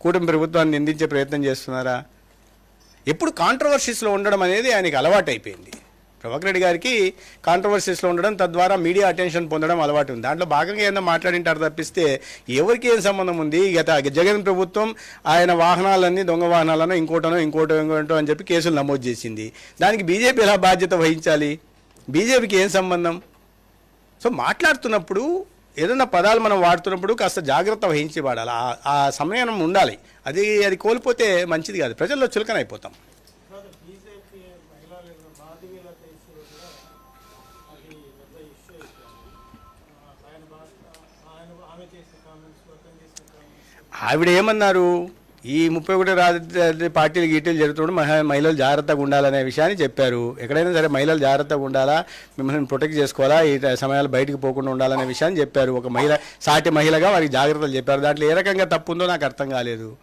కూటమి ప్రభుత్వాన్ని నిందించే ప్రయత్నం చేస్తున్నారా? ఎప్పుడు కాంట్రవర్సీస్లో ఉండడం అనేది ఆయనకి అలవాటు అయిపోయింది ప్రభాకర్ రెడ్డి గారికి కాంట్రవర్సీస్లో ఉండడం తద్వారా మీడియా అటెన్షన్ పొందడం అలవాటు ఉంది. దాంట్లో భాగంగా ఏదైనా మాట్లాడింటారు తప్పిస్తే ఎవరికి ఏం సంబంధం ఉంది? గత జగన్ ప్రభుత్వం ఆయన వాహనాలన్నీ దొంగ వాహనాలను ఇంకోటనో ఇంకోటో ఇంకోటో అని చెప్పి కేసులు నమోదు చేసింది. దానికి బీజేపీ ఎలా బాధ్యత వహించాలి? బీజేపీకి ఏం సంబంధం? సో మాట్లాడుతున్నప్పుడు ఏదైనా పదాలు మనం వాడుతున్నప్పుడు కాస్త జాగ్రత్త వహించి వాడాలి. ఆ- సమయం ఉండాలి. అది అది కోల్పోతే మంచిది కాదు. ప్రజల్లో చులకన అయిపోతాం ఆవిడ ఏమన్నారు? ఈ ముప్పై ఒకటి రాజధాని పార్టీలు గీటీలు జరుగుతున్నప్పుడు మహా మహిళలు జాగ్రత్తగా ఉండాలనే విషయాన్ని చెప్పారు. ఎక్కడైనా సరే మహిళలు జాగ్రత్తగా ఉండాలా? మిమ్మల్ని ప్రొటెక్ట్ చేసుకోవాలా? ఈ సమయాలు బయటికి పోకుండా ఉండాలనే విషయాన్ని చెప్పారు. ఒక మహిళ సాటి మహిళగా వారికి జాగ్రత్తలు చెప్పారు. దాంట్లో ఏ రకంగా తప్పు ఉందో నాకు అర్థం కాలేదు.